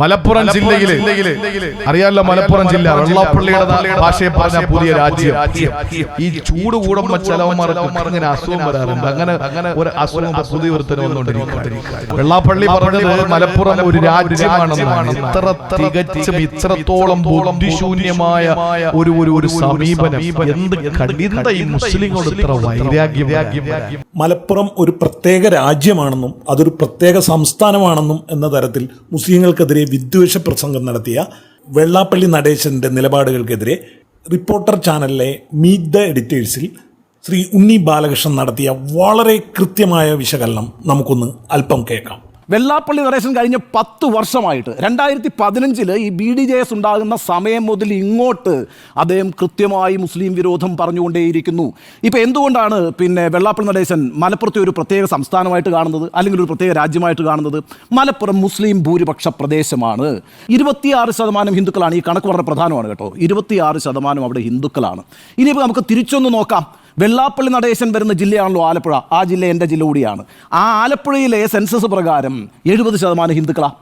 മലപ്പുറം ജില്ലയിലെ അറിയാലോ മലപ്പുറം ജില്ല വെള്ളാപ്പള്ളിയുടെ ഭാഷയെ പറഞ്ഞ പുതിയ രാജ്യം. ഈ ചൂട് കൂടുമ്പോ ചിലവന്മാർക്ക് അസുഖം വരാറുണ്ട്. അങ്ങനെ അങ്ങനെ ഒരു അസുഖം പുതിയ ഒരുത്തരം വന്നുകൊണ്ടിരിക്കും വെള്ളാപ്പള്ളി പറഞ്ഞത് മലപ്പുറം ഒരു രാജ്യമാണെന്നാണ്. ഇത്ര തികച്ചും ഇത്രത്തോളം ബുദ്ധിശൂന്യമായ ഒരു ഒരു ഒരു സമീപനം. എന്ത് കടിന്ത ഈ മുസ്ലിങ്ങളോട് ഇത്ര വൈരാഗ്യം മലപ്പുറം ഒരു പ്രത്യേക രാജ്യമാണെന്നും അതൊരു പ്രത്യേക സംസ്ഥാനമാണെന്നും എന്ന തരത്തിൽ മുസ്ലിങ്ങൾക്കെതിരെ വിദ്വേഷ പ്രസംഗം നടത്തിയ വെള്ളാപ്പള്ളി നടേശന്റെ നിലപാടുകൾക്കെതിരെ റിപ്പോർട്ടർ ചാനലിലെ മീറ്റ് ദ എഡിറ്റേഴ്സിൽ ശ്രീ ഉണ്ണി ബാലകൃഷ്ണൻ നടത്തിയ വളരെ കൃത്യമായ വിശകലനം നമുക്കൊന്ന് അല്പം കേൾക്കാം. വെള്ളാപ്പള്ളി നരേശൻ കഴിഞ്ഞ പത്ത് വർഷമായിട്ട്. രണ്ടായിരത്തി പതിനഞ്ചിൽ ഈ ബി ഡി ജെ എസ് ഉണ്ടാകുന്ന സമയം മുതൽ ഇങ്ങോട്ട് അദ്ദേഹം കൃത്യമായി മുസ്ലിം വിരോധം പറഞ്ഞുകൊണ്ടേയിരിക്കുന്നു. ഇപ്പം എന്തുകൊണ്ടാണ് പിന്നെ വെള്ളാപ്പള്ളി നരേശൻ മലപ്പുറത്തെ ഒരു പ്രത്യേക സംസ്ഥാനമായിട്ട് കാണുന്നത്? അല്ലെങ്കിൽ ഒരു പ്രത്യേക രാജ്യമായിട്ട് കാണുന്നത്? മലപ്പുറം മുസ്ലിം ഭൂരിപക്ഷ പ്രദേശമാണ്. ഇരുപത്തിയാറ് ശതമാനം ഹിന്ദുക്കളാണ്. ഈ കണക്ക് വളരെ പ്രധാനമാണ് കേട്ടോ. ഇരുപത്തിയാറ് ശതമാനം അവിടെ ഹിന്ദുക്കളാണ്. ഇനിയിപ്പോൾ നമുക്ക് തിരിച്ചൊന്ന് നോക്കാം. വെള്ളാപ്പള്ളി നടേശൻ വരുന്ന ജില്ലയാണല്ലോ ആലപ്പുഴ. ആ ജില്ല എന്റെ ജില്ല കൂടിയാണ്. ആ ആലപ്പുഴയിലെ സെൻസസ് പ്രകാരം എഴുപത് ശതമാനം ഹിന്ദുക്കളാണ്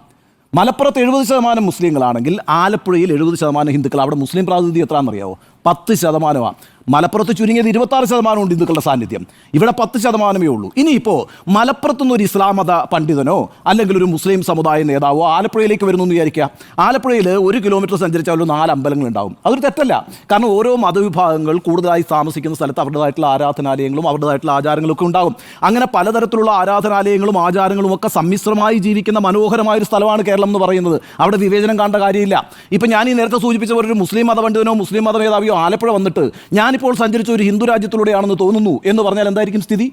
മലപ്പുറത്ത് എഴുപത് ശതമാനം മുസ്ലിങ്ങളാണെങ്കിൽ ആലപ്പുഴയിൽ എഴുപത് ശതമാനം ഹിന്ദുക്കൾ അവിടെ മുസ്ലിം പ്രാതിനിധ്യം എത്രയാണെന്നറിയാവോ പത്ത് ശതമാനമാണ് മലപ്പുറത്ത് ചുരുങ്ങിയത് ഇരുപത്താറ് ശതമാനമുണ്ട് ഹിന്ദുക്കളുടെ സാന്നിധ്യം. ഇവിടെ പത്ത് ശതമാനമേ ഉള്ളൂ. ഇനിയിപ്പോൾ മലപ്പുറത്തുനിന്ന് ഒരു ഇസ്ലാമത പണ്ഡിതനോ അല്ലെങ്കിൽ ഒരു മുസ്ലിം സമുദായ നേതാവോ ആലപ്പുഴയിലേക്ക് വരുന്നു എന്ന് വിചാരിക്കുക. ആലപ്പുഴയിൽ ഒരു കിലോമീറ്റർ സഞ്ചരിച്ചാൽ ഒരു നാല് അമ്പലങ്ങൾ ഉണ്ടാവും. അതൊരു തെറ്റല്ല. കാരണം ഓരോ മതവിഭാഗങ്ങൾ കൂടുതലായി താമസിക്കുന്ന സ്ഥലത്ത് അവരുടേതായിട്ടുള്ള ആരാധനാലയങ്ങളും അവരുടേതായിട്ടുള്ള ആചാരങ്ങളൊക്കെ ഉണ്ടാകും അങ്ങനെ പലതരത്തിലുള്ള ആരാധനാലയങ്ങളും ആചാരങ്ങളും ഒക്കെ സമ്മിശ്രമായി ജീവിക്കുന്ന മനോഹരമായ ഒരു സ്ഥലമാണ് കേരളം എന്ന് പറയുന്നത്. അവിടെ വിവേചനം കാണേണ്ട കാര്യമില്ല. ഇപ്പം ഞാൻ ഈ നേരത്തെ സൂചിപ്പിച്ച ഒരു മുസ്ലിം മത പണ്ഡിതനോ മുസ്ലിം മത മേധാവിയോ ആലപ്പുഴ വന്നിട്ട് ഞാനിപ്പോൾ സഞ്ചരിച്ച ഒരു ഹിന്ദു രാജ്യത്തിലൂടെയാണെന്ന് തോന്നുന്നു എന്ന് പറഞ്ഞാൽ എന്തായിരിക്കും സ്ഥിതി?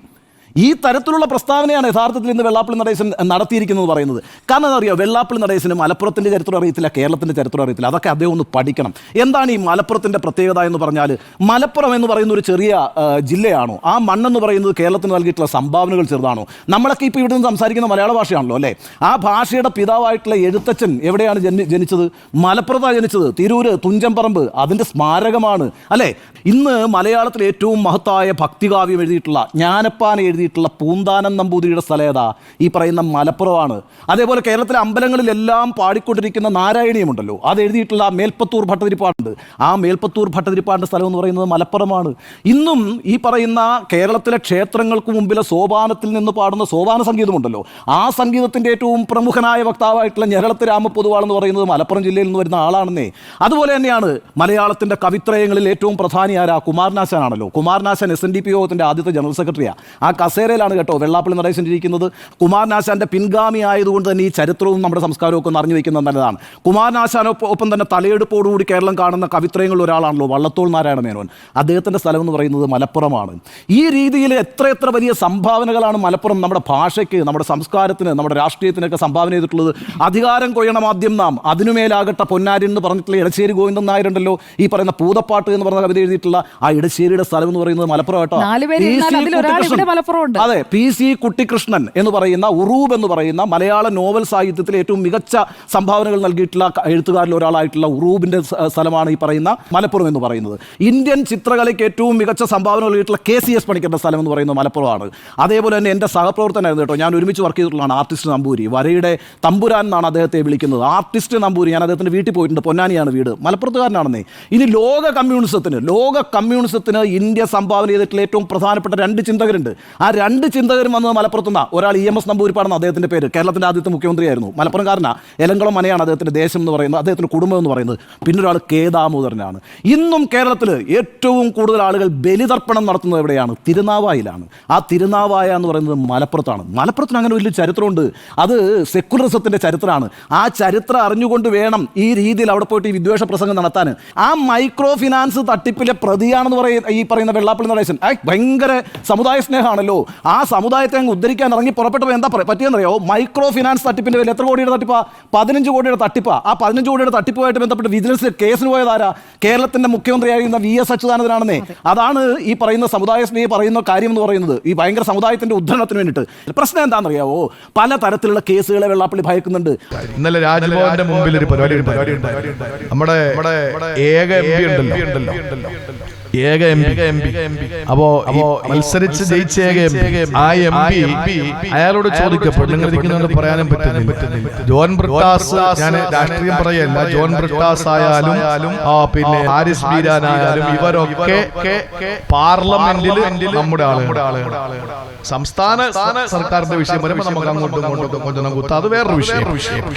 ഈ തരത്തിലുള്ള പ്രസ്താവനയാണ് യഥാർത്ഥത്തിൽ ഇന്ന് വെള്ളാപ്പള്ളി നടേശൻ നടത്തിയിരിക്കുന്നത് പറയുന്നത്. കാരണം എന്താ അറിയോ വെള്ളാപ്പള്ളി നടേശനും മലപ്പുറത്തിന്റെ ചരിത്രം അറിയത്തില്ല കേരളത്തിന്റെ ചരിത്രം അറിയത്തില്ല. അതൊക്കെ അദ്ദേഹം ഒന്ന് പഠിക്കണം. എന്താണ് ഈ മലപ്പുറത്തിന്റെ പ്രത്യേകത എന്ന് പറഞ്ഞാൽ? മലപ്പുറം എന്ന് പറയുന്ന ഒരു ചെറിയ ജില്ലയാണോ? ആ മണ്ണെന്ന് പറയുന്നത് കേരളത്തിന് നൽകിയിട്ടുള്ള സംഭാവനകൾ ചെറുതാണോ? നമ്മളൊക്കെ ഇപ്പോൾ ഇവിടെ നിന്ന് സംസാരിക്കുന്ന മലയാള ഭാഷയാണല്ലോ അല്ലേ? ആ ഭാഷയുടെ പിതാവായിട്ടുള്ള എഴുത്തച്ഛൻ എവിടെയാണ് ജനി ജനിച്ചത്? മലപ്പുറത്താണ് ജനിച്ചത്. തിരൂര് തുഞ്ചംപറമ്പ് അതിന്റെ സ്മാരകമാണ് അല്ലേ? ഇന്ന് മലയാളത്തിൽ ഏറ്റവും മഹത്തായ ഭക്തികാവ്യം എഴുതിയിട്ടുള്ള ജ്ഞാനപ്പാന എഴുതിയിട്ടുള്ള പൂന്താനം നമ്പൂതിരിയുടെ സ്ഥലം ഏതാ? ഈ പറയുന്ന മലപ്പുറമാണ്. അതേപോലെ കേരളത്തിലെ അമ്പലങ്ങളിലെല്ലാം പാടിക്കൊണ്ടിരിക്കുന്ന നാരായണീയമുണ്ടല്ലോ അത് എഴുതിയിട്ടുള്ള മേൽപ്പത്തൂർ ഭട്ടതിരിപ്പാടുണ്ട്. ആ മേൽപ്പത്തൂർ ഭട്ടതിരിപ്പാടിന്റെ സ്ഥലം എന്ന് പറയുന്നത് മലപ്പുറമാണ്. ഇന്നും ഈ പറയുന്ന കേരളത്തിലെ ക്ഷേത്രങ്ങൾക്ക് മുമ്പിലെ സോപാനത്തിൽ നിന്ന് പാടുന്ന സോപാന സംഗീതമുണ്ടല്ലോ ആ സംഗീതത്തിന്റെ ഏറ്റവും പ്രമുഖനായ വക്താവായിട്ടുള്ള ഞരളത്ത് രാമപൊതുവാൾ എന്ന് പറയുന്നത് മലപ്പുറം ജില്ലയിൽ നിന്ന് വരുന്ന ആളാണെന്നേ. അതുപോലെ തന്നെയാണ് മലയാളത്തിന്റെ കവിത്രയങ്ങളിൽ ഏറ്റവും പ്രധാനി ആരാ? കുമാരനാശാനാണല്ലോ. Kumaranasan S N D P യോഗത്തിന്റെ ആദ്യത്തെ ജനറൽ സെക്രട്ടറിയാണ് ആ കസേരയിലാണ് കേട്ടോ വെള്ളാപ്പള്ളി നടേശൻ ഇരിക്കുന്നത് കുമാരനാശാന്റെ പിൻഗാമി ആയതുകൊണ്ട് തന്നെ ഈ ചരിത്രവും നമ്മുടെ സംസ്കാരവും ഒക്കെ ഒന്ന് അറിഞ്ഞു വയ്ക്കുന്നത് നല്ലതാണ്. കുമാരനാശാനൊപ്പം ഒപ്പം തന്നെ തലയെടുപ്പോടുകൂടി കേരളം കാണുന്ന കവിത്രയങ്ങളിൽ ഒരാളാണല്ലോ വള്ളത്തോൾ നാരായണ മേനോൻ. അദ്ദേഹത്തിന്റെ സ്ഥലം എന്ന് പറയുന്നത് മലപ്പുറമാണ്. ഈ രീതിയിൽ എത്ര എത്ര വലിയ സംഭാവനകളാണ് മലപ്പുറം നമ്മുടെ ഭാഷയ്ക്ക് നമ്മുടെ സംസ്കാരത്തിന് നമ്മുടെ രാഷ്ട്രീയത്തിനൊക്കെ സംഭാവന ചെയ്തിട്ടുള്ളത്? അധികാരം കൊയ്യണം ആദ്യം നാം അതിനുമേലാകട്ടെ പൊന്നാരി എന്ന് പറഞ്ഞിട്ടുള്ള ഇടശ്ശേരി ഗോവിന്ദൻ നായരുണ്ടല്ലോ. ഈ പറയുന്ന പൂതപ്പാട്ട് എന്ന് പറഞ്ഞ കവിത എഴുതിയിട്ടുള്ള ആ ഇടശ്ശേരിയുടെ സ്ഥലം എന്ന് പറയുന്നത് മലപ്പുറം കേട്ടോ. മലപ്പുറമുണ്ട്. അതെ പി സി കുട്ടികൃഷ്ണൻ എന്ന് പറയുന്ന ഉറൂബ് എന്ന് പറയുന്ന മലയാള നോവൽ സാഹിത്യത്തിലെ ഏറ്റവും മികച്ച സംഭാവനകൾ നൽകിയിട്ടുള്ള എഴുത്തുകാരിൽ ഒരാളായിട്ടുള്ള ഉറൂബിന്റെ സ്ഥലമാണ് ഈ പറയുന്ന മലപ്പുറം എന്ന് പറയുന്നത്. ഇന്ത്യൻ ചിത്രകലയ്ക്ക് ഏറ്റവും മികച്ച സംഭാവന നൽകിയിട്ടുള്ള കെ സി എസ് പണിക്കരുടെ സ്ഥലം എന്ന് പറയുന്നത് മലപ്പുറമാണ്. അതേപോലെ തന്നെ എന്റെ സഹപ്രവർത്തനായിരുന്നു കേട്ടോ ഞാൻ ഒരുമിച്ച് വർക്ക് ചെയ്തിട്ടുള്ളതാണ് ആർട്ടിസ്റ്റ് നമ്പൂരി. വരയുടെ തമ്പുരാൻ എന്നാണ് അദ്ദേഹത്തെ വിളിക്കുന്നത്. ആർട്ടിസ്റ്റ് നമ്പൂരി ഞാൻ അദ്ദേഹത്തിന്റെ വീട്ടിൽ പോയിട്ടുണ്ട് പൊന്നാനിയാണ് വീട്. മലപ്പുറത്തുകാരനാണെന്നേ. ഇനി ലോക കമ്മ്യൂണിസത്തിന് ലോക കമ്മ്യൂണിസത്തിന് ഇന്ത്യ സംഭാവന ചെയ്തിട്ടുള്ള ഏറ്റവും പ്രധാനപ്പെട്ട രണ്ട് ചിന്തകരുണ്ട്. ആ രണ്ട് ചിന്തകരും വന്നത് മലപ്പുറത്തുനിന്നാണ് ഒരാൾ ഇ എം എസ് നമ്പൂരിപ്പാടെന്ന് അദ്ദേഹത്തിന്റെ പേര്. കേരളത്തിന്റെ ആദ്യത്തെ മുഖ്യമന്ത്രിയായിരുന്നു. മലപ്പുറംകാരനാണ് എലങ്കളം മനയാണ് അദ്ദേഹത്തിന്റെ ദേശം എന്ന് പറയുന്നത് അദ്ദേഹത്തിന്റെ കുടുംബം എന്ന് പറയുന്നത്. പിന്നെ ഒരാൾ കെ ദാമോദരനാണ്. ഇന്നും കേരളത്തിൽ ഏറ്റവും കൂടുതൽ ആളുകൾ ബലിതർപ്പണം നടത്തുന്നത് എവിടെയാണ്? തിരുനാവായിലാണ്. ആ തിരുനാവായ എന്ന് പറയുന്നത് മലപ്പുറത്താണ്. മലപ്പുറത്തിന് അങ്ങനെ വലിയ ചരിത്രമുണ്ട്. അത് സെക്കുലറിസത്തിന്റെ ചരിത്രമാണ്. ആ ചരിത്രം അറിഞ്ഞുകൊണ്ട് വേണം ഈ രീതിയിൽ അവിടെ പോയിട്ട് ഈ വിദ്വേഷ പ്രസംഗം നടത്താൻ. ആ മൈക്രോ ഫിനാൻസ് തട്ടിപ്പിലെ പ്രതിയാണെന്ന് പറയുന്ന ഈ പറയുന്ന വെള്ളാപ്പള്ളി നടേശൻ. ഭയങ്കര സമുദായ സ്നേഹമാണല്ലോ. ആ സമുദായത്തെ അങ്ങ് ഉദ്ധരിക്കാൻ ഇറങ്ങി പുറപ്പെട്ടപ്പോൾ എന്താ പറയുക പറ്റിയെന്നറിയോ? മൈക്രോ ഫിനാൻസ് തട്ടിപ്പിന്റെ പേരിൽ എത്ര കോടിയുടെ തട്ടിപ്പാ? പതിനഞ്ച് കോടിയുടെ തട്ടിപ്പാ. ആ പതിനഞ്ച് കോടിയുടെ തട്ടിപ്പുമായിട്ട് ബന്ധപ്പെട്ട് വിജിലൻസ് കേസിന് പോയതാരാ കേരളത്തിന്റെ മുഖ്യമന്ത്രിയായിരുന്ന വി എസ് അച്യുതാനന്ദനാണെന്നേ. അതാണ് ഈ പറയുന്ന സമുദായ സ്നേഹി പറയുന്ന കാര്യം എന്ന് പറയുന്നത്. ഈ ഭയങ്കര സമുദായത്തിന്റെ ഉദ്ധരണത്തിന് വേണ്ടിയിട്ട്. പ്രശ്നം എന്താണെന്നറിയാവോ? പല തരത്തിലുള്ള കേസുകളെ വെള്ളാപ്പള്ളി ഭയക്കുന്നുണ്ട്. ഇന്നലെ രാജ്ഭവന്റെ മുമ്പിൽ ഒരു പരിപാടി പരിപാടി ഉണ്ടായി. നമ്മുടെ നമ്മുടെ ഏക എം പി ഉണ്ടല്ലോ. ഏക എം പി. അപ്പോ അപ്പോ മത്സരിച്ച് ജയിച്ച ഏക എം പി. ആ എം പി. അയാളോട് ചോദിക്കപ്പെട്ടു നിങ്ങൾ ഇരിക്കുന്നതുകൊണ്ട് പറയാനും പറ്റുന്നില്ല. ജോൺ ബ്രിട്ടാസ് ഞാൻ രാഷ്ട്രീയം പറയല്ല. ജോൺ ബ്രിട്ടാസ് ആയാലും പിന്നെ ഹാരിസ് ബീരാനായാലും ഇവരൊക്കെ പാർലമെന്റിൽ നമ്മുടെ ആളുകൾ സംസ്ഥാന സർക്കാരിന്റെ വിഷയം വരുമ്പോൾ നമുക്ക് അങ്ങോട്ടും ഇങ്ങോട്ടും കൊഞ്ചനം കുത്ത. അത് വേറൊരു വിഷയം.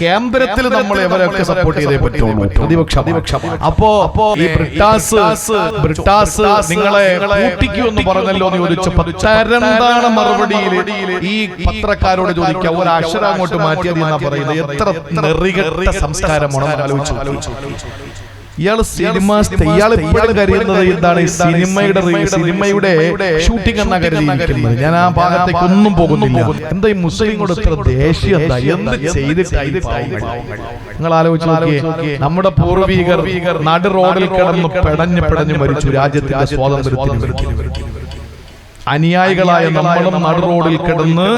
കേന്ദ്രത്തിൽ നമ്മൾ ഇവരൊക്കെ സപ്പോർട്ട് ചെയ്തേ പറ്റുള്ളൂ. പ്രതിപക്ഷം അപ്പോ ഈ ബ്രിട്ടാസ് ബ്രിട്ടാസ് നിങ്ങളെ കൂട്ടിക്കൂ എന്ന് പറഞ്ഞല്ലോ എന്ന് ചോദിച്ചപ്പോ മറുപടിയിൽ ഈ പത്രക്കാരോട് ചോദിക്കുക. ഒരു അക്ഷരം അങ്ങോട്ട് മാറ്റിയത് എന്നാ പറയുന്നത്? എത്ര നെറികെട്ട സംസ്കാരമാണ് ആലോചിച്ചു. ഇയാൾ സിനിമ ഇയാൾ ഇപ്പോഴും കരുതുന്നത് എന്താണ്? സിനിമയുടെ സിനിമയുടെ ഷൂട്ടിംഗ് എന്നാ കരുതിയിരിക്കുന്നത്. ഞാൻ ആ ഭാഗത്തേക്ക് ഒന്നും പോകുന്നില്ല. എന്താ ഈ മുസ്ലിങ്ങളോട് ഇത്ര ദേഷ്യം എന്താ? എന്ത് ചെയ്തിട്ടായി നിങ്ങൾ ആലോചിച്ച് നോക്കിയേ നമ്മുടെ പൂർവീകർ നടു റോഡിൽ കിടന്ന് പെടഞ്ഞ് പെടഞ്ഞ് മരിച്ചു. രാജ്യത്തിന്റെ സ്വാതന്ത്ര്യത്തിന് അനുയായികളായ നമ്മളും നടു റോഡിൽ കിടന്ന്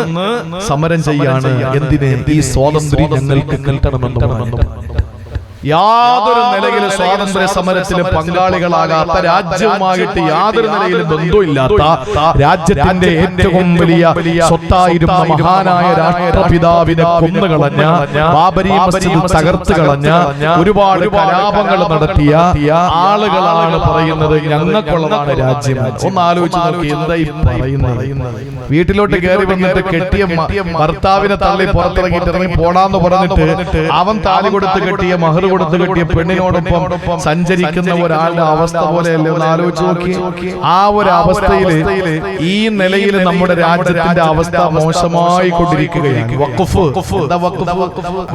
സമരം ചെയ്യാണ്. എന്തിനെ? ഈ സ്വാതന്ത്ര്യം ഞങ്ങൾക്ക് കിട്ടണമെന്ന് യാതൊരു നിലയിലും സ്വാതന്ത്ര്യ സമരത്തിൽ പങ്കാളികളാകാത്ത രാജ്യവുമായിട്ട് യാതൊരു നിലയിലും ബന്ധമില്ലാത്ത രാജ്യത്തിന്റെ ഏറ്റവും വലിയ സ്വത്തായിരുന്ന മഹാനായ രാഷ്ട്രപിതാവിനെ കൊന്നുകളഞ്ഞ ബാബരി മസ്ജിദ് തകർത്ത് കളഞ്ഞ ഒരുപാട് കലാപങ്ങൾ നടത്തിയ ആളുകളാണ് പറയുന്നത് ഞങ്ങൾക്കുള്ളതാണ് രാജ്യം. ഒന്ന് ആലോചിച്ച് നോക്കി പറയുന്നത്? വീട്ടിലോട്ട് കയറി വന്നിട്ട് കെട്ടിയ ഭർത്താവിനെ തള്ളി പുറത്തിറങ്ങിയിട്ട് ഇറങ്ങി പോടാന്ന് പറഞ്ഞിട്ട് അവൻ താലി കൊടുത്ത് കെട്ടിയ മഹർ കൊടുത്ത് കിട്ടിയ പെണ്ണിനോടൊപ്പം സഞ്ചരിക്കുന്ന ഒരാളുടെ അവസ്ഥ പോലെയല്ലേ ഒന്ന് ആലോചിച്ച് നോക്കി. ആ ഒരു അവസ്ഥയിൽ ഈ നിലയിൽ നമ്മുടെ രാജ്യത്തിന്റെ അവസ്ഥ മോശമായി കൊണ്ടിരിക്കുകയാണ് വഖഫ്.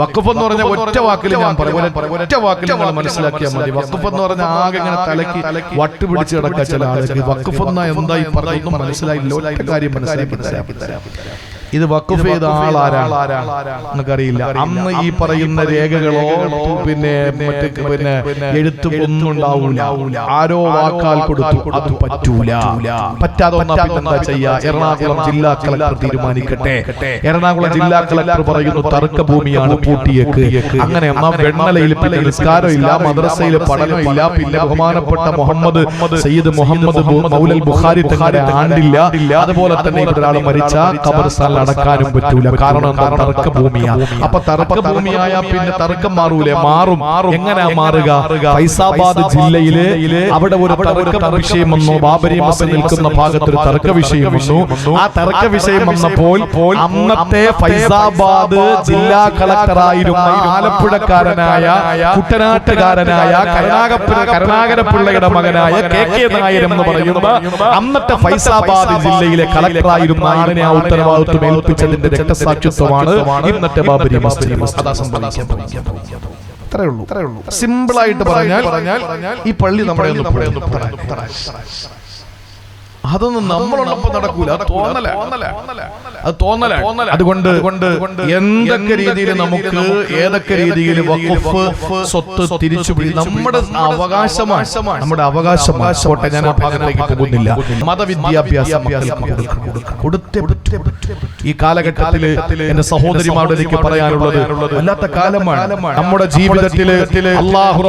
വഖഫ്. എന്ന് പറഞ്ഞ ഒറ്റ വാക്കിൽ ഞാൻ പറയും. ഒറ്റ വാക്കിൽ നിങ്ങൾ മനസ്സിലാക്കിയാൽ മതി. വഖഫ് എന്ന് പറഞ്ഞ ആകെ ഇങ്ങനെ തലക്ക് വട്ട് പിടിച്ച് കിടക്കുക ചില ആളുകൾ. വഖഫ് എന്ന എന്താ ഈ പറഞ്ഞൊന്നും മനസ്സിലായില്ല. ഒറ്റ കാര്യം മനസ്സിലാക്കി തരാം. ഇത് വഖഫ് ചെയ്ത ആളാരാണ് നമുക്കറിയില്ല. അന്ന് ഈ പറയുന്ന രേഖകളോ പിന്നെ മറ്റ് പിന്നെ എഴുത്തും ഒന്നും ഉണ്ടാവൂല ആരോ വാക്കാൽ കൊടുത്തു. അത് പറ്റൂല. പറ്റാതെ പിന്നെന്താ ചെയ്യാ? എറണാകുളം ജില്ലാ കളക്ടർ തീരുമാനിക്കട്ടെ. എറണാകുളം ജില്ലാ കളക്ടർ പറയുന്നു തർക്ക ഭൂമിയാണ് പൂട്ടിയേക്ക്. അങ്ങനെ വെണ്ണലയിൽ പിന്നെ നിസ്കാരം ഇല്ല. മദ്രസയിൽ പഠനമില്ല പിന്നെ ബഹുമാനപ്പെട്ട മുഹമ്മദ് സയ്യിദ് മുഹമ്മദ് മൗലൽ ബുഖാരി തങ്ങളുടെ ആണ്ടില്ല. അതുപോലെ തന്നെ ഇവിടെ ഒരാൾ മരിച്ച ഖബർസ്ഥാനിൽ അടക്കാനും പറ്റൂല. കാരണം തർക്ക ഭൂമിയാ. അപ്പൊ തർക്ക ഭൂമിയായ പിന്നെ തർക്കം മാറൂലേ? മാറും. മാറും. എങ്ങനെയാ മാറുക? ഫൈസാബാദ് ജില്ലയിൽ അവിടെ ഒരു തർക്ക വിഷയം വന്നു. ബാബരി മസ നിൽക്കുന്ന ഭാഗത്ത് ഒരു തർക്ക വിഷയം വന്നു. ആ തർക്ക വിഷയം വന്നപ്പോൾ അന്നത്തെ ഫൈസാബാദ് ജില്ലാ കളക്ടറായിരുന്ന ആലപ്പുഴക്കാരനായ കുട്ടനാട്ടുകാരനായ കരുണാകപ്പുര കരുണാകരപ്പിള്ളയുടെ മകനായ കെ കെ നായർ എന്ന് പറയുന്നത് അന്നത്തെ ഫൈസാബാദ് ജില്ലയിലെ കളക്ടറായിരുന്ന ആളിനെ ആ ഉത്തരവാദിത്വം ഏൽപ്പിച്ചതിന്റെ രക്തസാക്ഷിത്വമാണ് ഇന്നത്തെ ബാബരി മസ്ജിദ്. അതാ സംഭവിക്കാൻ സിമ്പിൾ ആയിട്ട് പറഞ്ഞാൽ ഈ പള്ളി നമ്മുടെ ഒന്ന് പറയാം അതൊന്നും നമ്മളോടൊപ്പം നടക്കൂല. അത് തോന്നല. അത് തോന്നല. അതുകൊണ്ട് കൊണ്ട് എന്തൊക്കെ രീതിയിൽ നമുക്ക് ഏതൊക്കെ രീതിയിൽ വഖഫ് സ്വത്ത് തിരിച്ചു നമ്മുടെ അവകാശമാണ്. നമ്മുടെ അവകാശം ഞാൻ ആ ഭാഗത്തേക്ക് പോകുന്നില്ല. മതവിദ്യാഭ്യാസം. കൊടുത്തേ ഈ കാലഘട്ടത്തിൽ എന്റെ സഹോദരിമാരുടെ എനിക്ക് പറയാനുള്ളത് അല്ലാത്ത കാലമാണ്. നമ്മുടെ ജീവിതത്തിൽ അള്ളാഹു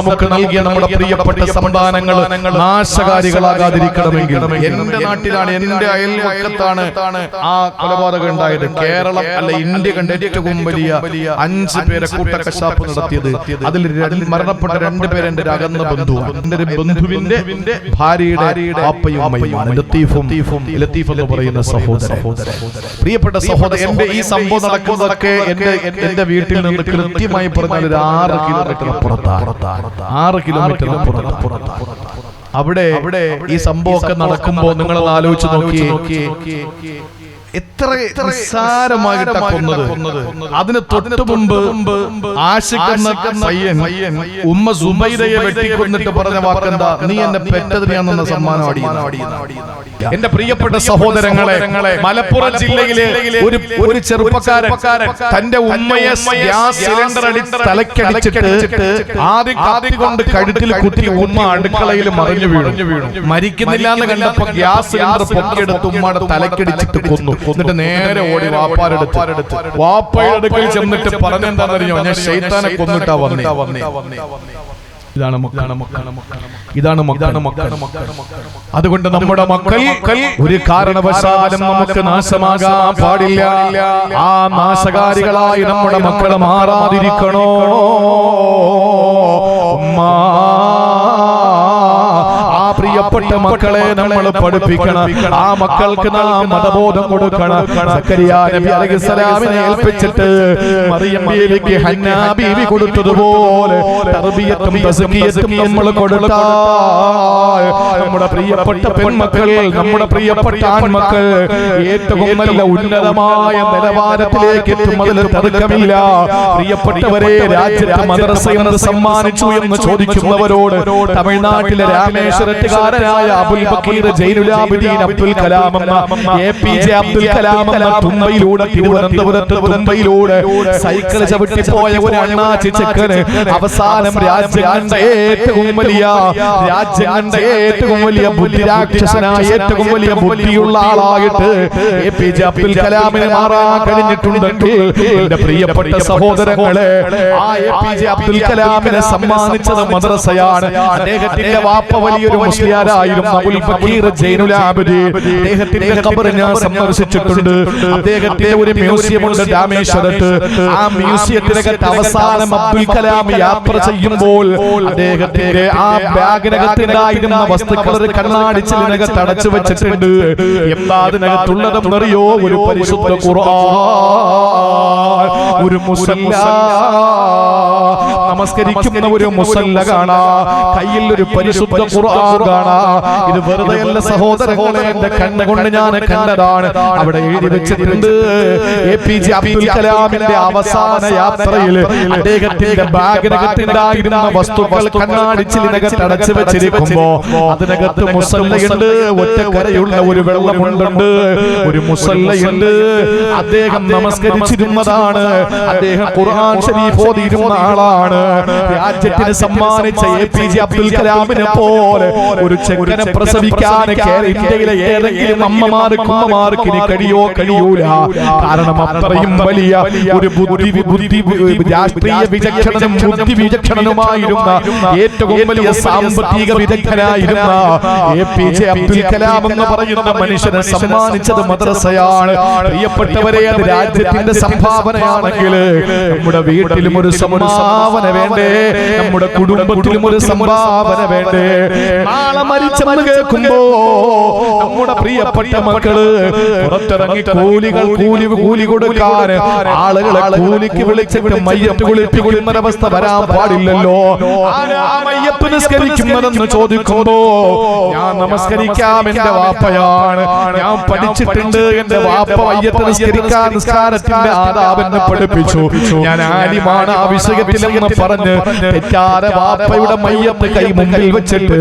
നമുക്ക് നൽകിയ നമ്മുടെ പ്രിയപ്പെട്ട സന്താനങ്ങൾ നാശകാരികളാകാതിരിക്കണമെങ്കിൽ എന്റെ നാട്ടിലാണ് എന്റെ അയൽവക്കത്താണ് ആ കൊലപാതകം ഉണ്ടായത്. കേരളം അല്ല ഇന്ത്യ കണ്ട ഏറ്റവും വലിയ അഞ്ച് പേരെ കൂട്ടക്കശാപ്പ് നടത്തിയത്. അതിൽ മരണപ്പെട്ട രണ്ട് പേര് എന്റെ അകന്ന ബന്ധുവാണ്. എന്റെ ഒരു ബന്ധുവിന്റെ ഭാര്യയുടെ അപ്പയും അമ്മയുമാണ്. ലത്തീഫും ലത്തീഫ് എന്ന് പറയുന്ന സഹോദരൻ. പ്രിയപ്പെട്ട സഹോദരൻ എന്റെ ഈ സംഭവം നടക്കുന്നതൊക്കെ എന്റെ എന്റെ വീട്ടിൽ നിന്ന് കൃത്യമായി പറഞ്ഞാൽ ഒരു ആറ് കിലോമീറ്റർ പുറത്താണ് ആറ് കിലോമീറ്റർ അപ്പുറത്താണ്. അവിടെ അവിടെ ഈ സംഭവമൊക്കെ നടക്കുമ്പോ നിങ്ങൾ ആലോചിച്ച് നോക്കി. എത്ര നിസ്സാരമായിട്ടാ കൊന്നത് അതിന് തൊട്ട് മുമ്പ് ആശിക്കുന്ന പയ്യൻ ഉമ്മ സുബൈദയെ വെട്ടിക്കൊന്നിട്ട് പറഞ്ഞ വാക്കെന്താ? നീ എന്നെ പെറ്റതിനെയാണെന്ന സമ്മാനം എന്റെ പ്രിയപ്പെട്ട സഹോദരങ്ങളെ മലപ്പുറം ജില്ലയിലെ ഒരു ഒരു ചെറുപ്പക്കാരൻ തന്റെ ഉമ്മയെ ഗ്യാസ് സിലിണ്ടർ അടി തലക്കടിച്ചിട്ട് ആദ്യം കൊണ്ട് കഴുത്തിൽ കുത്തി ഉമ്മ അടുക്കളയിൽ മറിഞ്ഞു വീണു. മരിക്കുന്നില്ല എന്ന് കണ്ടപ്പോ ഗ്യാസ് സിലിണ്ടർ പൊക്കിയെടുത്ത് ഉമ്മയുടെ തലക്കടിച്ചിട്ട് കൊന്നു. എന്നിട്ട് നേരെ ഓടി വാപ്പാരെടുത്ത് വാപ്പയുടെ അടുക്കൽ ചെന്നിട്ട് പറഞ്ഞെന്താണെന്നറിയോ ഞാൻ ഷെയ്ത്താനെ കൊന്നിട്ടാ വന്നേ. ഇതാണ് മക്കൾ. ഇതാണ് മക്കൾ. അതുകൊണ്ട് നമ്മുടെ മക്കൾ ഒരു കാരണവശാലും നമുക്ക് നാശമാകാൻ പാടില്ല. ആ നാശകാരികളായി നമ്മുടെ മക്കൾ മാറാതിരിക്കണോ? ഉമ്മ. ആ പ്രിയപ്പെട്ട മക്കളെ നമ്മൾ പഠിപ്പിക്കണം. ആ മക്കൾക്ക് നാം മതബോധം കൊടുക്കണം. അലൈഹിസ്സലാമിനെ ഏൽപ്പിച്ചിട്ട് മറിയം ബീവിക്ക് ഹന്ന ബീവി കൊടുത്തതുപോലെ തർബിയത്തും തസ്കിയത്തും നമ്മൾ കൊടുത്താൽ നമ്മുടെ പ്രിയപ്പെട്ട പെൺമക്കൾ നമ്മുടെ പ്രിയപ്പെട്ട ആൺമക്കൾ ഏറ്റവും നല്ല ഉന്നതമായ നിലവാരത്തിലേക്ക് എത്തുന്നതിൽ തർക്കമില്ല. പ്രിയപ്പെട്ടവരെ രാജ്യത്തെ മദ്രസ എന്ന് സമ്മാനിച്ചു എന്ന് ചോദിക്കുന്നവരോട് തമിഴ്നാട്ടിലെ രാമേശ്വരത്തുകാരനായ അബുൽ ബക്കീർ ജൈനുലാബിദീൻ അബ്ദുൽ കലാം എന്ന A P J Abdul Kalam എന്ന തുമ്പയിലൂടെ തിരുവനന്തപുരത്ത് തുമ്പയിലൂടെ സൈക്കിൾ ചവിട്ടി പോയ ഒരു അണ്ണാച്ചി ചെക്കന് അവസാനം രാജ്യം കണ്ട ഏറ്റവും വലിയ രാജ്യം കണ്ട ഏറ്റവും വലിയ ബുദ്ധിരാക്ഷസനായ ഏറ്റവും വലിയ ബുദ്ധിയുള്ള ആളായിട്ട് എ പി ജെ അബ്ദുൽ കലാമിന് മാറാൻ കഴിഞ്ഞിട്ടുണ്ടെങ്കിൽ എന്റെ പ്രിയപ്പെട്ട സഹോദരങ്ങളെ ആ എ പി ജെ അബ്ദുൽ കലാമിനെ സമ്മാനിച്ചത് മദ്രസയാണ്. അദ്ദേഹത്തിന്റെ വാപ്പ വലിയൊരു മുസ്ലിയാരായിരുന്നു അബുൽ ഫക്കീർ ജൈനുൽ ആബിദീൻ അദ്ദേഹത്തിന്റെ ഖബർ ഞാൻ സന്ദർശിച്ചിട്ടുണ്ട് അദ്ദേഹത്തിന്റെ ഒരു മ്യൂസിയം ഉണ്ട് രാമേശ്വരത്ത്. ആ മ്യൂസിയത്തിനകത്ത് അവസാനം അബ്ദുൽ കലാം യാത്ര ചെയ്യുമ്പോൾ അദ്ദേഹത്തിന്റെ ആ ബാഗിനകത്തുണ്ടായിരുന്ന വസ്തുക്കൾ ഒരു കണ്ണാടിച്ചിലിനകത്ത് അടച്ചു വെച്ചിട്ടുണ്ട്. എന്താ അതിനകത്തുള്ളതെന്നറിയോ? ഒരു പരിശുദ്ധ ഖുർആൻ. ഒരു മുസല്ല. നമസ്കരിക്കുന്ന ഒരു മുസല്ല കാണാ. കയ്യിൽ ഒരു പരിശുദ്ധ ഖുർആൻ കാണാ. ഇത് വെറുതെ അല്ല സഹോദരങ്ങളെ എന്റെ കണ്ണുകൊണ്ട് ഞാൻ കണ്ടതാണ്. അവിടെ എഴുതി വെച്ചിട്ടുണ്ട് എ പി ജെ അബ്ദുൽ കലാമിന്റെ അവസാന യാത്രയിൽ അദ്ദേഹത്തിന്റെ ബാഗിനകത്തുണ്ടായിരുന്ന വസ്തുക്കൾ കണ്ണാടിച്ചിലിനകത്ത് അടച്ചു വെച്ചിരിക്കുമ്പോ അതിനകത്ത് മുസല്ലയുണ്ട് ഒറ്റക്കരയുള്ള ഒരു വെള്ളമുണ്ടുണ്ട് ഒരു മുസല്ലയുണ്ട് അദ്ദേഹം നമസ്കരിച്ചിരുന്നതാണ്. അദ്ദേഹം ഖുർആൻ ഷരീഫ് ഓതിയിരുന്ന ആളാണ്. രാജ്യത്തിന് സമ്മാനിച്ച എ പി ജെ അബ്ദുൽ കലാമിനെ പോലെ ഒരു ചെക്കനെ പ്രസവിക്കാൻ ഇന്ത്യയിലെ ഏതെങ്കിലും അമ്മമാർക്ക് ഉമ്മമാർക്ക് ഇനി കഴിയോ കഴിയൂല. കാരണം അത്രയും വലിയ ഒരു ബുദ്ധി ബുദ്ധി രാഷ്ട്രീയ വിചക്ഷണനും ബുദ്ധി വിചക്ഷണനുമായിരുന്ന ഏറ്റവും വലിയ സാമ്പത്തിക വിദഗ്ധനായിരുന്ന A P J Abdul Kalam എന്ന് പറയുന്ന മനുഷ്യനെ സമ്മാനിച്ചത് മദ്രസയാണ്. പ്രിയപ്പെട്ടവരെ അത് രാജ്യത്തിന്റെ സംഭാവനയാണെങ്കിൽ നമ്മുടെ വീട്ടിലും ഒരു സംഭാവന വേണ്ടേ? നമ്മുടെ കുടുംബത്തിലും ഒരു സംഭാവന വേണ്ടേ? നാളെ മരിച്ചെന്ന് കേൾക്കുമ്പോ നമ്മുടെ പ്രിയപ്പെട്ട മക്കൾ പുറത്തിറങ്ങി കൂലികൾ കൂലി കൂലി കൊടുക്കാൻ ആളുകളെ കൂലിക്ക് വിളിച്ചിട്ട് മയ്യത്ത് കുളിപ്പിക്കുന്ന ഒരവസ്ഥ വരാൻ പാടില്ലല്ലോ. മയ്യത്ത് നിസ്കരിക്കുന്നതെന്ന് ചോദിക്കുമ്പോ ഞാൻ നമസ്കരിക്കാം എന്റെ വാപ്പയാണ്. ഞാൻ പഠിച്ചിട്ടുണ്ട് എന്റെ വാപ്പ മയ്യത്ത് നിസ്കരിക്കാൻ നിസ്കാരത്തിന്റെ ആദാബെന്ന് പഠിപ്പിച്ചു. ഞാൻ ആലിമാണ് ആ പറഞ്ഞ് തെറ്റാതെ വാപ്പയുടെ മയ്യത്ത് കൈ മുമ്പിൽ വെച്ചിട്ട്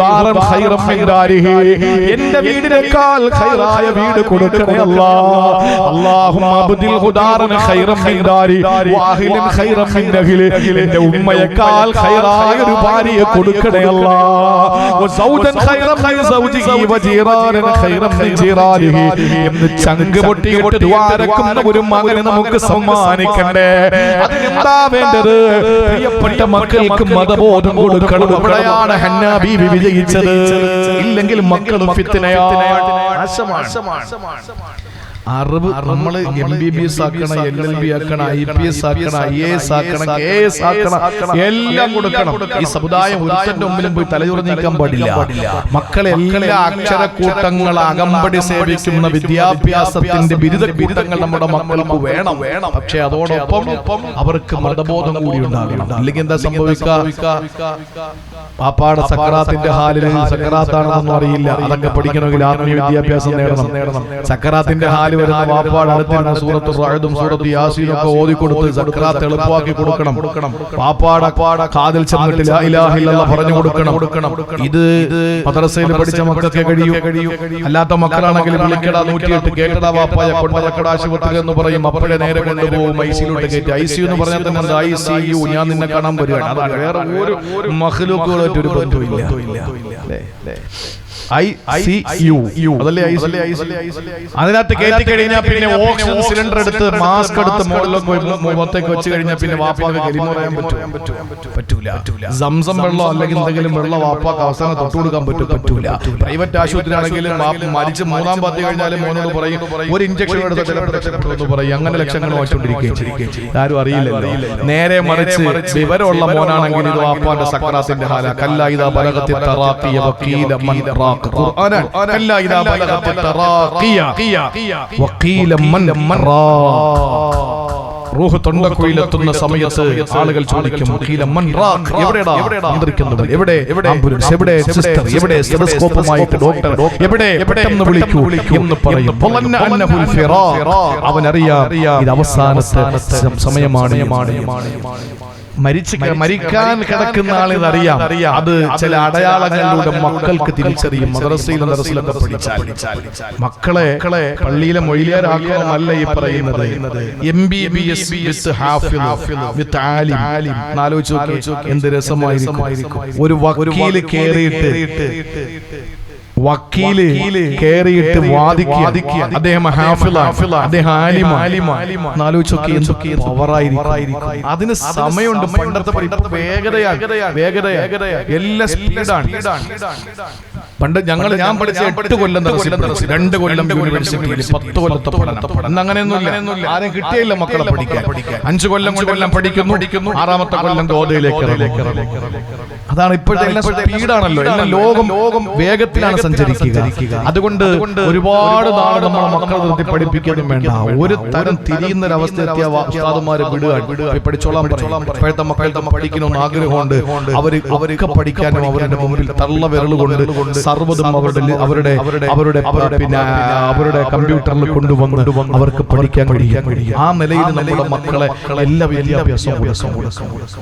ദാറൻ ഖൈറൻ മിൻ ദാരിഹി എന്റെ വീടിനേക്കാൾ ഖൈറായ വീട് കൊടുക്കണേ അല്ലാ. അല്ലാഹുമ്മ അബ്ദിൽ ദാറൻ ഖൈറൻ മിൻ ദാരി വാഹിലൻ ഖൈറൻ മിൻ അഹ്ലി എന്റെ ഉമ്മയേക്കാൾ ഖൈറായ ഒരു ഭാര്യയെ കൊടുക്കണേ അല്ലാ. സൗദൻ ഖൈറൻ മിൻ സൗജിഹി വജീറാനൻ ഖൈറൻ മിൻ ജീറാനിഹി. എന്ന് ചങ്ക് പൊട്ടിയിട്ട് ദ്വാരക്കുന്ന ഒരു മകനെ നമുക്ക് സമ്മാനിക്കണ്ടേ? അതിനെന്താ വേണ്ടത്? പ്രിയപ്പെട്ട മക്കൾക്ക് മതബോധം കൊടുക്കണം. അവിടെയാണ് ഹന്ന ബീവി വിജയിച്ചത്. ഇല്ലെങ്കിൽ മക്കൾ ഫിത്തനയാണ് അറിവ് നമ്മൾ എം ബി ബി എസ് ആക്കണം എൽ എൽ ബി ആക്കണം ഐ പി എസ് ആക്കണം ഐ എ എസ് ആക്കണം കെ എസ് ആക്കണം എല്ലാം കൊടുക്കണം. ഈ സമുദായം ഒരുത്തന്റെ മുമ്പിലും പോയി തലയുറഞ്ഞിരിക്കാൻ പാടില്ല. മക്കളെ എല്ലാ അക്ഷരക്കൂട്ടങ്ങൾ അകമ്പടി സേവിക്കുന്ന വിദ്യാഭ്യാസത്തിന്റെ ബിരുദ ബിരുദങ്ങൾ നമ്മുടെ മക്കൾക്ക് വേണം. വേണം. പക്ഷെ അതോടൊപ്പം അവർക്ക് മതബോധം കൂടി ഉണ്ടാകണം. അല്ലെങ്കിൽ എന്താ സംഭവിക്കുക പാപ്പാടെ സക്കറാത്തിന്റെ ഹാലിൽ സക്കറാത്താണെന്നൊന്നും അറിയില്ല. അതൊക്കെ പഠിക്കണമെങ്കിൽ ആത്മീയ വിദ്യാഭ്യാസം നേടണം. നേടണം. സക്കറാത്തിന്റെ ഹാൽ വരുന്ന പാപ്പാട് അടുത്തിരുന്ന സൂറത്ത് സഹദും സൂറത്ത് യാസീനും ഒക്കെ ഓതിക്കൊടുത്ത് സക്കറാത്ത് എളുപ്പമാക്കി കൊടുക്കണം. കൊടുക്കണം. പാട കാതിൽ ചെന്നിട്ട് ലാ പറഞ്ഞു കൊടുക്കണം. കൊടുക്കണം. ഇത് മദ്രസയിൽ പഠിച്ച മക്കൾക്ക് കഴിയൂ. കഴിയൂ. അല്ലാത്ത മക്കളാണെങ്കിൽ വിളിക്കടാ നൂറ്റിയെട്ട് കേട്ടടാ വാപ്പായ കൊണ്ടറക്കട ആശുപത്രി എന്ന് പറയും. അപ്പോഴേ നേരെ കൊണ്ടുപോകും. ഐ സിയിലോട്ട് കയറ്റി ഐ സി എന്ന് പറഞ്ഞാൽ തന്നെ ഐ സി യു ഞാൻ നിന്നെ കാണാൻ വരികയാണ്. അതാണ് വേറെ ഒരു മഹ്ലൂക്കുകളായിട്ട് ഒരു ബന്ധമില്ല ഐ സി യു. അതല്ലേ ഐ അതിനകത്ത് കയറ്റി കഴിഞ്ഞാൽ പിന്നെ ഓക്സിജൻ സിലിണ്ടർ എടുത്ത് മാസ്ക് എടുത്ത് മുകളിലൊക്കെ മുഖത്തേക്ക് വെച്ച് കഴിഞ്ഞാൽ പിന്നെ വാപ്പാക്ക് പറ്റും. പറ്റൂല. സംസം വെള്ളം അല്ലെങ്കിൽ എന്തെങ്കിലും വെള്ളം വാപ്പാക്ക് അവസാനം തൊട്ടു കൊടുക്കാൻ പറ്റും പറ്റൂല. പ്രൈവറ്റ് ആശുപത്രി ആണെങ്കിലും മരിച്ച് മൂന്നാം പത്തി കഴിഞ്ഞാലും മോനോട് പറയും ഒരു ഇഞ്ചക്ഷൻ എടുത്ത പറയും. അങ്ങനെ ലക്ഷങ്ങൾ വായിച്ചുകൊണ്ടിരിക്കുകയും ആരും അറിയില്ല നേരെ മറിച്ച് വിവരമുള്ള മോനാണെങ്കിൽ ഇത് വാപ്പാന്റെ സക്രാത്തിന്റെ ഹാല കല്ലായുധ ബലകത്തിൽ റാഖ് قرآنا. كلا إذا بلغت തറാഖിയ വഖീല من من റൂഹ് തൊണ്ടക്കുയിലെത്തുന്ന സമയത്ത് ആളുകൾ ചോദിക്കും "വക്കീല മൻ റാഖ്? എവിടെടാ? മന്ത്രിക്കുന്നത് എവിടെ? ആംബുലൻസ് എവിടെ? സിസ്റ്റർ എവിടെ? സ്റ്റെതസ്കോപ്പുമായിട്ട് ഡോക്ടർ എവിടെ? പെട്ടെന്ന് വിളിക്കൂ. എന്ന്. അവനറിയാം. ഇത് അവസാനത്തെ സമയമാണ്. മരിച്ച് മരിക്കാൻ കിടക്കുന്ന ആളിത് അറിയാം അത് ചില അടയാളങ്ങളിലൂടെ മക്കൾക്ക് തിരിച്ചറിയും. മദ്രസയിലും മദ്രസയിലൊക്കെ പഠിച്ചാൽ മക്കളെ പള്ളിയിലെ മൊയിലിയാരാക്കണമെന്നല്ല ഈ പറയുന്നത്. M B B S with Hafil with Alim ആലോചിച്ച് എന്ത് രസമായിരിക്കും? ഒരു വക്കീൽ കേറിയിട്ട് വക്കീൽ കേറിയിട്ട് വാദിക്കുക. അദ്ദേഹം അദ്ദേഹം അതിന് സമയമുണ്ട്. പണ്ടത്തെ വേഗതയാണ്. വേഗതയാണ്. വേഗതയാ എല്ലാ സ്പീഡാണ് പണ്ട് ഞങ്ങൾ ഞാൻ പഠിച്ച എട്ട് കൊല്ലം രണ്ട് കൊല്ലം യൂണിവേഴ്സിറ്റിയിൽ പത്ത് കൊല്ലത്തെ പഠനം. അങ്ങനെയൊന്നും ആരും കിട്ടിയില്ല മക്കളെ പഠിക്കാൻ. അഞ്ചു കൊല്ലം കൊല്ലം പഠിക്കുന്നു. പഠിക്കുന്നു. ആറാമത്തെ കൊല്ലം ഗോതയിലേക്ക്. അതാണ് ഇപ്പോഴത്തെ സ്പീഡാണല്ലോ. എല്ലാം ലോകം ലോകം വേഗത്തിലാണ് സഞ്ചരിക്കുക. അതുകൊണ്ട് ഒരുപാട് നാൾ നമ്മളെ മക്കളെ നിർത്തി പഠിപ്പിക്കാനും വേണ്ട. ഒരു തരം തിരിയുന്ന ഒരു അവസ്ഥ ഉസ്താദുമാരെ വിടുക പഠിച്ചോളാം ഇപ്പോഴത്തെ മക്കൾ പഠിക്കണമെന്ന് ആഗ്രഹമുണ്ട്. അവർ അവരൊക്കെ പഠിക്കാനും അവരുടെ മുമ്പിൽ തള്ള വിരൽ കൊണ്ട് സർവതും അവരുടെ അവരുടെ അവരുടെ പിന്നെ അവരുടെ കമ്പ്യൂട്ടറിൽ കൊണ്ടുവന്ന് അവർക്ക് പഠിക്കാൻ കഴിയും. ആ നിലയിൽ നമ്മുടെ മക്കളെ എല്ലാ വിദ്യാഭ്യാസവും കൊടുക്കും.